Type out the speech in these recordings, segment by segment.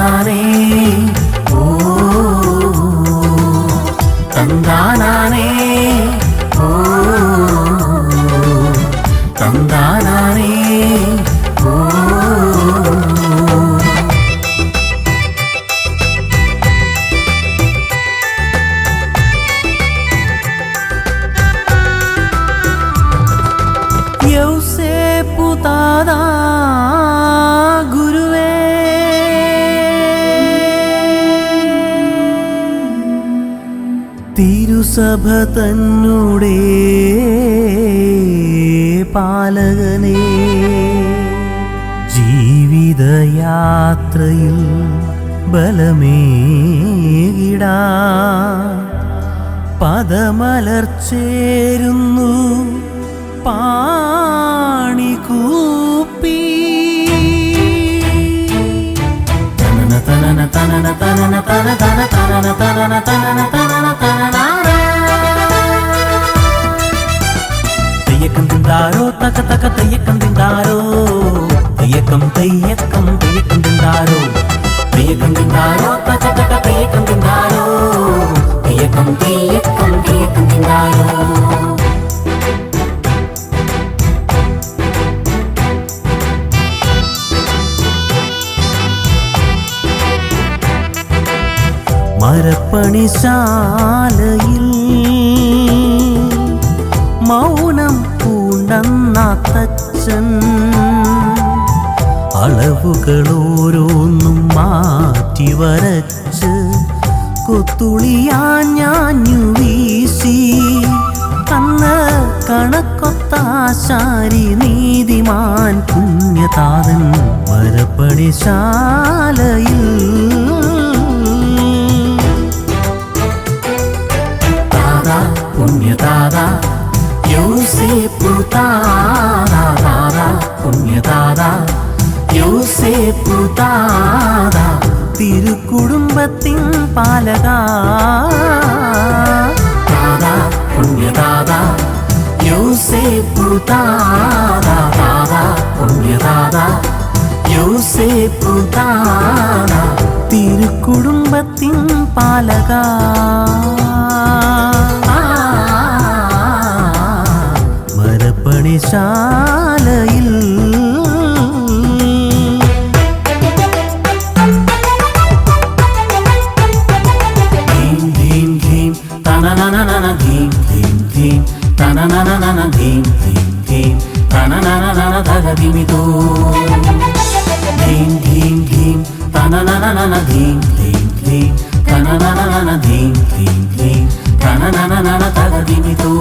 தந்தானானே ஓ தந்தானானே. തിരുസഭ തന്നൂടെ പാലകനെ ജീവിതയാത്രയിൽ ബലമേകിടാ പദമലർച്ചേരുന്നു പാണികൂപ്പി തനന തനന തനന തനന തന തന തനന തനന തനന തനന തനനാന. తక తక తెయ్యకం తింటారో తెయ్యకం తెయ్యకం తెయ్యకం తింటారో తెయ్యకం తింటారో తక తక తెయ్యకం తింటారో తెయ్యకం తెయ్యకం తెయ్యకం తింటారో மரப்பணி சாலையில் மௌனம் பூ അളവുകൾ ഓരോന്നും മാറ്റി വരച്ച് കൊത്തുളിയാ ഞാഞ്ഞു വീശി. കണ്ണ് കണക്കൊത്താശാരി നീതിമാൻ പുണ്യതാതൻ മരപ്പണിശാലയിൽ താതാ തിരുക്കുടുംബത്തിൻ പാലക. താതാ പുണ്യതാതാ യോസേപ്പു താതാ താതാ പുണ്യതാതാ യോസേപ്പു താതാ തിരുക്കുടുംബത്തിൻ പാലക. മരപ്പണിശാലയിൽ తననననన ధీం ధీం ధీం తననననన ధగదిమితో ధీం ధీం ధీం తననననన ధీం ధీం ధీం తననననన ధీం ధీం ధీం తననననన ధగదిమితో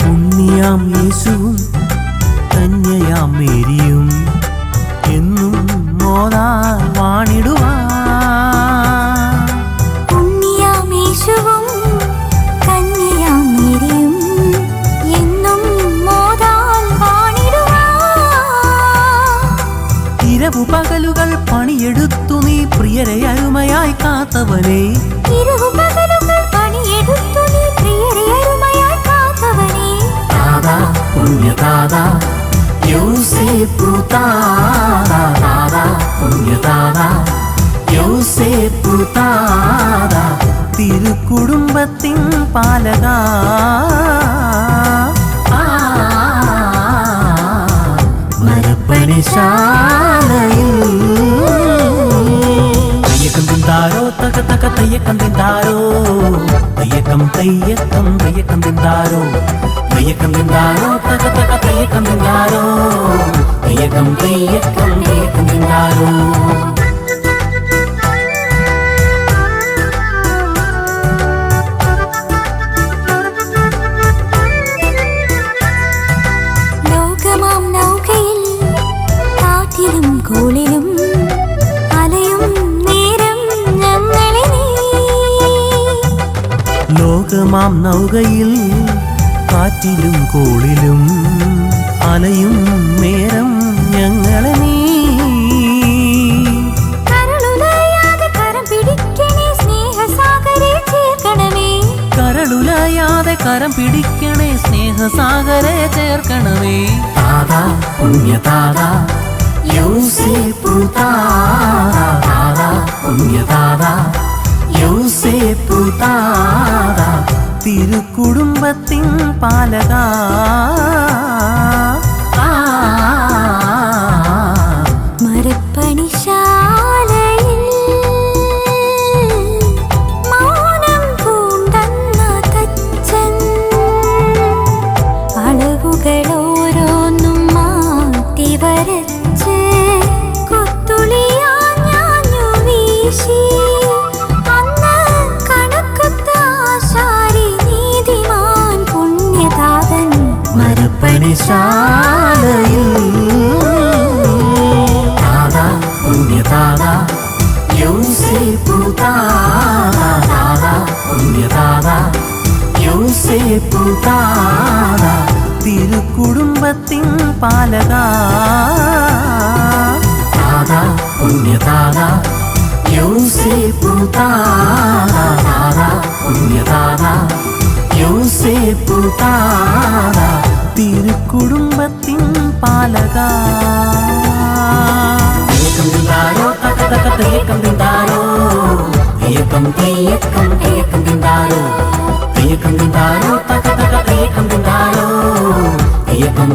పుణ్యాం యేసు ഇരുപകലുകൾ പണിയെടുത്തു നീ പ്രിയരെ അരുമയായി കാത്തവനേ. താതാ പുണ്യതാതാ യോസേപ്പു താതാ പുണ്യതാതാ യോസേപ്പു താതാ തിരുക്കുടുംബത്തിൻ പാലക. മരപ്പണിശാലയിൽ తయ్యకం దయ్యకం తిందారో దయ్యకం తిందారో తగ తగ దయ్యకం తిందారో దయ్యకం దయ్యకం దయ్యకం తిందారో ലോകമാം നൗകയിൽ കാറ്റിലും കോളിലും അലയും നേരം ഞങ്ങളെ നീ. കരളുലയാതെ കരം പിടിക്കണേ സ്നേഹസാഗരെ ചേർക്കണമേ. താതാ പുണ്യതാതാ യൗസേപ്പു താതാ താതാ പുണ്യതാതാ യൗസേപ്പു താതാ തിരുക്കുടുംബത്തിൻ പാലക. മരപ്പണിശാലയിൽ താതാ പുണ്യതാതാ യൗസേപ്പു താതാ താതാ പുണ്യതാതാ യൗസേപ്പു താതാ തിരുക്കുടുംബത്തിൻ പാലക താതാ പുണ്യതാതാ യൗസേപ്പു താതാ താതാ പുണ്യതാതാ യൗസേപ്പു താതാ குடும்பத்தின் பாலகா. இயக்கம் திண்டாரோ இயக்கம் இயக்கம் இயக்கம் திண்டாரோ இயக்கம் திண்டாரோ தக்க தக்க இயக்கம் திண்டாரோ இயக்கம்